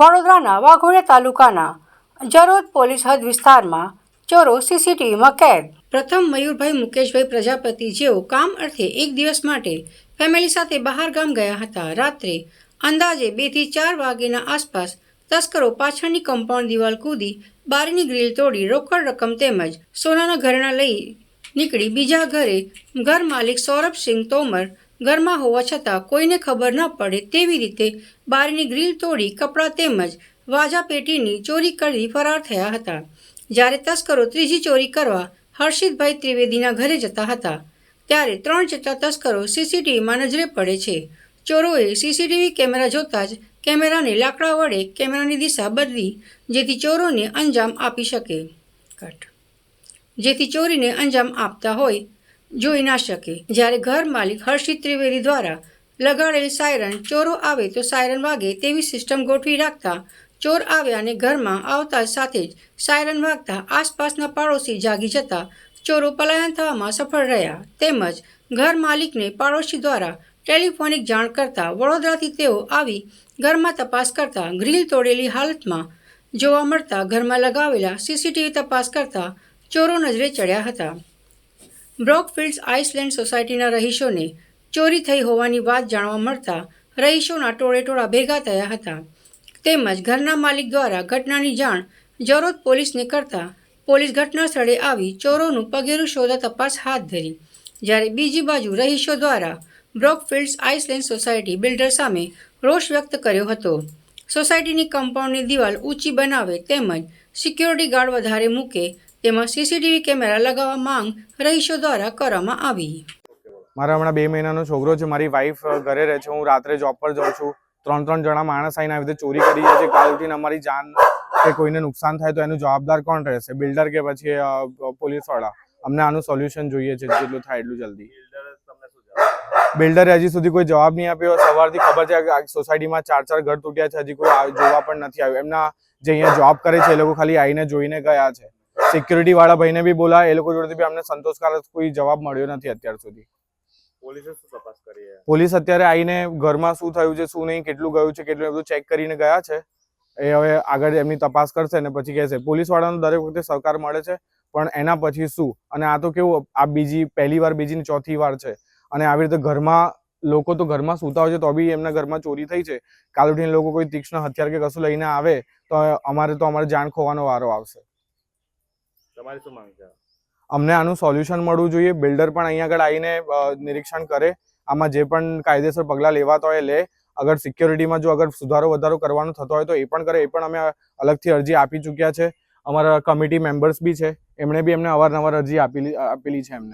વડોદરાના વાઘોડિયા તાલુકાના જરોદ પોલીસ હદ વિસ્તારમાં ચોરો સીસીટીવીમાં કેદ. પ્રથમ મયુરભાઈ મુકેશભાઈ પ્રજાપતિ જેઓ કામ અર્થે એક દિવસ માટે ફેમિલી સાથે બહાર ગામ ગયા હતા. રાત્રે અંદાજે બેથી ચાર વાગ્યાના આસપાસ તસ્કરો પાછળની કમ્પાઉન્ડ દિવાલ કૂદી બારીની ગ્રીલ તોડી રોકડ રકમ તેમજ સોનાના ઘરેણા લઈ નીકળી. બીજા ઘરે ઘર માલિક સૌરભસિંહ તોમર ઘરમાં હોવા છતાં કોઈને ખબર ન પડે તેવી રીતે બારીની ગ્રીલ તોડી કપડાં તેમજ વાજા પેટીની ચોરી કરી ફરાર થયા હતા. જ્યારે તસ્કરો ત્રીજી ચોરી કરવા હર્ષિતભાઈ ત્રિવેદીના ઘરે જતા હતા, ત્યારે ત્રણ જેટલા તસ્કરો સીસીટીવીમાં નજરે પડે છે. ચોરોએ સીસીટીવી કેમેરા જોતા જ કેમેરાને લાકડા વડે કેમેરાની દિશા બદલી જેથી ચોરોને અંજામ આપી શકે. કટ. જેથી ચોરીને અંજામ આપતા હોય જોઈ ના શકે. જ્યારે ઘર માલિક હર્ષિત ત્રિવેદી દ્વારા લગાડેલ સાયરન ચોરો આવે તો સાયરન વાગે તેવી સિસ્ટમ ગોઠવી રાખતા ચોર આવ્યા અને ઘરમાં આવતા સાથે જ સાયરન વાગતા આસપાસના પાડોશી જાગી જતા ચોરો પલાયન થવામાં સફળ રહ્યા. તેમજ ઘર માલિકને પાડોશી દ્વારા ટેલિફોનિક જાણ કરતા વડોદરાથી તેઓ આવી ઘરમાં તપાસ કરતા ગ્રીલ તોડેલી હાલતમાં જોવા મળતા ઘરમાં લગાવેલા સીસીટીવી તપાસ કરતા ચોરો નજરે ચડ્યા હતા. બ્રોકફિલ્ડ્સ આઇસલેન્ડ સોસાયટીના રહીશોને ચોરી થઈ હોવાની વાત જાણવા મળતા રહીશોના ટોળેટોળા ભેગા થયા હતા. તેમજ ઘરના માલિક દ્વારા ઘટનાની જાણ જરોદ પોલીસને કરતા પોલીસ ઘટના સ્થળે આવી ચોરોનું પગેરું શોધા તપાસ હાથ ધરી. જ્યારે બીજી બાજુ રહીશો દ્વારા બ્રોકફિલ્ડ્સ આઇસલેન્ડ સોસાયટી બિલ્ડર સામે રોષ વ્યક્ત કર્યો હતો. સોસાયટીની કમ્પાઉન્ડની દિવાલ ઊંચી બનાવે તેમજ સિક્યોરિટી ગાર્ડ વધારે મૂકે તેમાં સીસીટીવી કેમેરા લગાવવા માંગ રહીશો દ્વારા કરવામાં આવી. મારા હમણાં બે મહિનાનો છોકરો છે, મારી વાઈફ ઘરે રહે છે. હું રાત્રે જોબ પર જાઉં છું. ત્રણ ત્રણ જણા માણસ આવીને આવી રીતે ચોરી કરી જાય છે. કાલ ઉઠીને અમારી જાન કે કોઈને નુકસાન થાય તો એનું જવાબદાર કોણ રહેશે? બિલ્ડર કે પછી પોલીસવાળા અમને આનું સોલ્યુશન જોઈએ છે, જેટલું થાય એટલું જલ્દી. બિલ્ડરે હજી સુધી કોઈ જવાબ નહીં આપ્યો. સવારથી ખબર છે કે સોસાયટીમાં ચાર ચાર ઘર તૂટ્યા છે. હજી કોઈ જોવા પણ નથી આવ્યું. એમના જે અહીંયા જોબ કરે છે, એ લોકો ખાલી આવીને જોઈને ગયા છે. સિક્યુરિટી વાળા ભાઈને બી બોલા એ લોકો જોડેથી બી અમને સંતોષકારક કોઈ જવાબ મળ્યો નથી અત્યાર સુધી. પોલીસે અત્યારે આવીને ઘરમાં શું થયું છે શું નહીં કેટલું ગયું છે કેટલું બધું ચેક કરીને ગયા છે. એ હવે આગળ એમની તપાસ કરશે ને પછી કહેશે. પોલીસ વાળાનો દરેક વખતે સહકાર મળે છે પણ એના પછી શું? અને આ તો કેવું આ બીજી પહેલી વાર બીજી ચોથી વાર છે. અને આવી રીતે ઘરમાં લોકો તો ઘરમાં સૂતા હોય છે તો બી એમના ઘરમાં ચોરી થઈ છે. કાલ ઉઠીને લોકો કોઈ તીક્ષ્ણ હથિયાર કે કશું લઈને આવે તો અમારે તો અમારે જાણ ખોવાનો વારો આવશે. તમારી શું માંગ છે અમને આનું સોલ્યુશન મળવું જોઈએ. બિલ્ડર પણ અહીંયા આગળ આવીને નિરીક્ષણ કરે. આમાં જે પણ કાયદેસર પગલાં લેવાતા હોય લે. અગર સિક્યોરિટીમાં જો અગર સુધારો વધારો કરવાનો થતો હોય તો એ પણ કરે. એ પણ અમે અલગથી અરજી આપી ચૂક્યા છે. અમારા કમિટી મેમ્બર્સ બી છે. એમણે બી એમને અવારનવાર અરજી આપેલી આપેલી છે એમને.